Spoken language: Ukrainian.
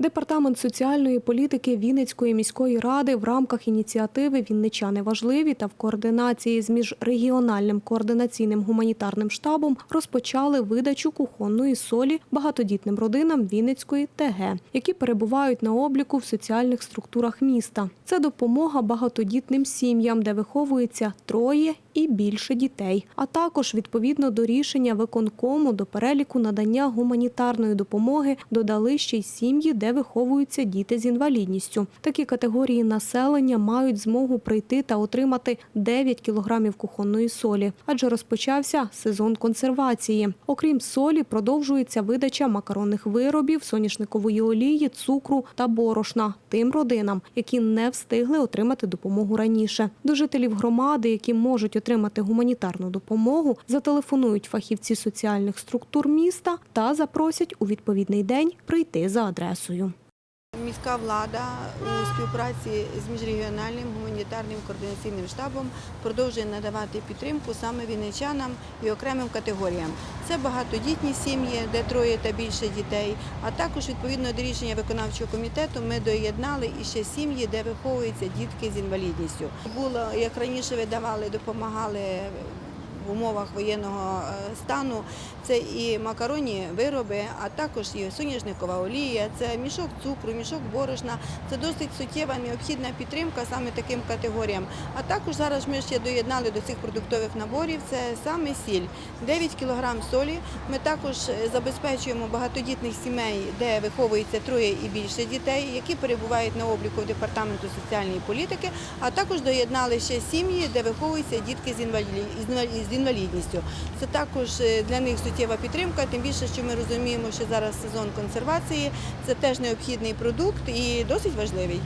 Департамент соціальної політики Вінницької міської ради в рамках ініціативи Вінничани важливі та в координації з міжрегіональним координаційним гуманітарним штабом розпочали видачу кухонної солі багатодітним родинам Вінницької ТГ, які перебувають на обліку в соціальних структурах міста. Це допомога багатодітним сім'ям, де виховується троє і більше дітей, а також відповідно до рішення виконкому до переліку надання гуманітарної допомоги додали ще й сім'ї, де виховуються діти з інвалідністю. Такі категорії населення мають змогу прийти та отримати 9 кілограмів кухонної солі, адже розпочався сезон консервації. Окрім солі, продовжується видача макаронних виробів, соняшникової олії, цукру та борошна тим родинам, які не встигли отримати допомогу раніше. До жителів громади, які можуть отримати гуманітарну допомогу, зателефонують фахівці соціальних структур міста та запросять у відповідний день прийти за адресою. Міська влада у співпраці з міжрегіональним гуманітарним координаційним штабом продовжує надавати підтримку саме вінничанам і окремим категоріям. Це багатодітні сім'ї, де троє та більше дітей, а також відповідно до рішення виконавчого комітету ми доєднали і ще сім'ї, де виховуються дітки з інвалідністю. Було як раніше видавали, допомагали. Умовах воєнного е, стану це і макаронні вироби, а також і соняшникова олія, це мішок цукру, мішок борошна. Це досить суттєва необхідна підтримка саме таким категоріям. А також зараз ми ще доєднали до цих продуктових наборів. Це саме сіль, 9 кг солі. Ми також е, забезпечуємо багатодітних сімей, де виховується троє і більше дітей, які перебувають на обліку департаменту соціальної політики. А також доєднали ще сім'ї, де виховуються дітки з інвалі- з інвалі- з інвалідністю. Це також е, для них суттєва підтримка, тим більше, що ми розуміємо, що зараз сезон консервації це теж необхідний продукт і досить важливий.